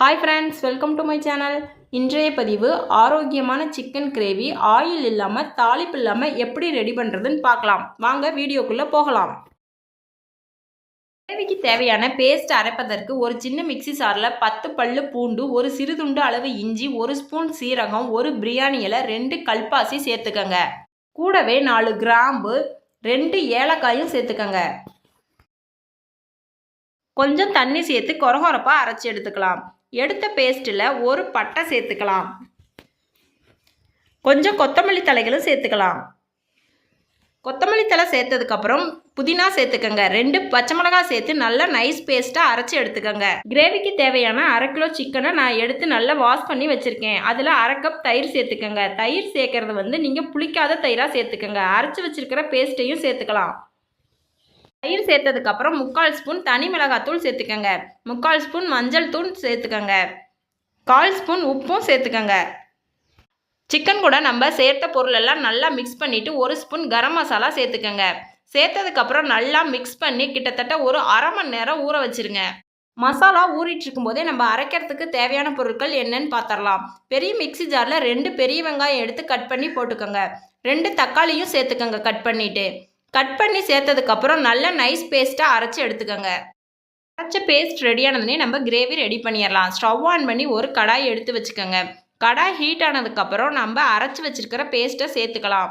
Hi friends welcome to my channel இன்றைய பதிவு ஆரோக்கியமான சிக்கன் கிரேவி ஆயில் இல்லாமல் தாளிப்பு இல்லாமல் எப்படி ரெடி பண்ணுறதுன்னு பார்க்கலாம். வாங்க வீடியோக்குள்ளே போகலாம். கிரேவிக்கு தேவையான பேஸ்ட் அரைப்பதற்கு ஒரு சின்ன மிக்சி சாரில் பத்து பல்லு பூண்டு ஒரு சிறு துண்டு அளவு இஞ்சி ஒரு ஸ்பூன் சீரகம் ஒரு பிரியாணி இலை ரெண்டு கல்பாசி சேர்த்துக்கங்க. கூடவே நாலு கிராம்பு ரெண்டு ஏலக்காயும் சேர்த்துக்கங்க. கொஞ்சம் தண்ணி சேர்த்து கொரகொரப்பாக அரைச்சி எடுத்துக்கலாம். எடுத்த பேஸ்ட்டில் ஒரு பட்டை சேர்த்துக்கலாம். கொஞ்சம் கொத்தமல்லி தலைகளும் சேர்த்துக்கலாம். கொத்தமல்லி தலை சேர்த்ததுக்கப்புறம் புதினா சேர்த்துக்கோங்க. ரெண்டு பச்சை மிளகாய் சேர்த்து நல்லா நைஸ் பேஸ்ட்டாக அரைச்சி எடுத்துக்கோங்க. கிரேவிக்கு தேவையான அரை கிலோ சிக்கனை நான் எடுத்து நல்லா வாஷ் பண்ணி வச்சுருக்கேன். அதில் அரை கப் தயிர் சேர்த்துக்கோங்க. தயிர் சேர்க்கறது வந்து நீங்கள் புளிக்காத தயிராக சேர்த்துக்கோங்க. அரைச்சி வச்சுருக்கிற பேஸ்ட்டையும் சேர்த்துக்கலாம். தயிர் சேர்த்ததுக்கப்புறம் முக்கால் ஸ்பூன் தனி மிளகாத்தூள் சேர்த்துக்கங்க. முக்கால் ஸ்பூன் மஞ்சள் தூள் சேர்த்துக்கங்க. கால் ஸ்பூன் உப்பும் சேர்த்துக்கங்க. சிக்கன் கூட நம்ம சேர்த்த பொருளெல்லாம் நல்லா மிக்ஸ் பண்ணிவிட்டு ஒரு ஸ்பூன் கரம் மசாலா சேர்த்துக்கங்க. சேர்த்ததுக்கப்புறம் நல்லா மிக்ஸ் பண்ணி கிட்டத்தட்ட ஒரு அரை மணி நேரம் ஊற வச்சுருங்க. மசாலா ஊறிட்டு இருக்கும்போதே நம்ம அரைக்கிறதுக்கு தேவையான பொருட்கள் என்னன்னு பார்த்துடலாம் பெரிய மிக்ஸி ஜாரில் ரெண்டு பெரிய வெங்காயம் எடுத்து கட் பண்ணி போட்டுக்கோங்க. ரெண்டு தக்காளியும் சேர்த்துக்கோங்க கட் பண்ணிவிட்டு கட் பண்ணி சேர்த்ததுக்கப்புறம் நல்ல நைஸ் பேஸ்ட்டாக அரைச்சி எடுத்துக்கோங்க. அரைச்ச பேஸ்ட் ரெடியானதுனே நம்ம கிரேவி ரெடி பண்ணிடலாம். ஸ்டவ் ஆன் பண்ணி ஒரு கடாய் எடுத்து வச்சுக்கோங்க. கடாய் ஹீட் ஆனதுக்கப்புறம் நம்ம அரைச்சி வச்சுருக்கிற பேஸ்ட்டை சேர்த்துக்கலாம்.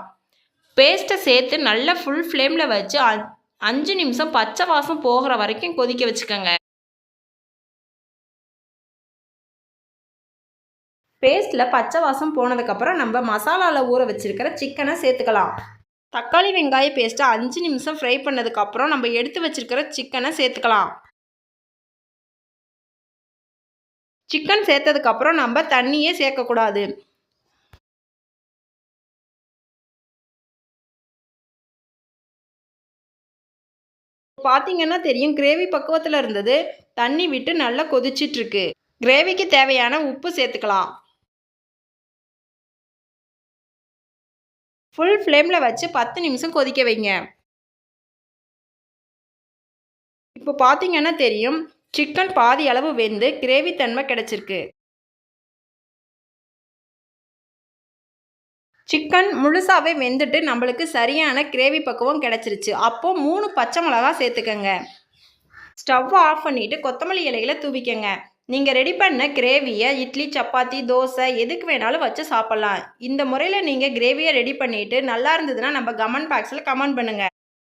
பேஸ்ட்டை சேர்த்து நல்லா ஃபுல் ஃப்ளேமில் வச்சு அஞ்சு நிமிஷம் பச்சை வாசம் போகிற வரைக்கும் கொதிக்க வச்சுக்கோங்க. பேஸ்ட்டில் பச்சை வாசம் போனதுக்கப்புறம் நம்ம மசாலாவில் ஊற வச்சுருக்கிற சிக்கனை சேர்த்துக்கலாம். தக்காளி வெங்காய பேஸ்ட்டை அஞ்சு நிமிஷம் ஃப்ரை பண்ணதுக்கப்புறம் நம்ம எடுத்து வச்சிருக்கிற சிக்கனை சேர்த்துக்கலாம். சிக்கன் சேர்த்ததுக்கப்புறம் நம்ம தண்ணியே சேர்க்கக்கூடாது. பார்த்தீங்கன்னா தெரியும் கிரேவி பக்குவத்தில் இருந்தது. தண்ணி விட்டு நல்லா கொதிச்சிட்ருக்கு கிரேவிக்கு தேவையான உப்பு சேர்த்துக்கலாம். ஃபுல் ஃப்ளேமில் வச்சு பத்து நிமிஷம் கொதிக்க வைங்க. இப்போ பார்த்தீங்கன்னா தெரியும் சிக்கன் பாதி அளவு வெந்து கிரேவி தன்மை கிடச்சிருக்கு. சிக்கன் முழுசாவே வெந்துட்டு நம்மளுக்கு சரியான கிரேவி பக்குவம் கிடச்சிருச்சு. அப்போது மூணு பச்சை மிளகா சேர்த்துக்கங்க. ஸ்டவ் ஆஃப் பண்ணிவிட்டு கொத்தமல்லி இலைகளை தூவிக்கங்க. நீங்கள் ரெடி பண்ண கிரேவியை இட்லி சப்பாத்தி தோசை எதுக்கு வேணாலும் வச்சு சாப்பிட்லாம். இந்த முறையில் நீங்கள் கிரேவியை ரெடி பண்ணிவிட்டு நல்லா இருந்ததுன்னா நம்ம கமெண்ட் பாக்ஸில் கமெண்ட் பண்ணுங்கள்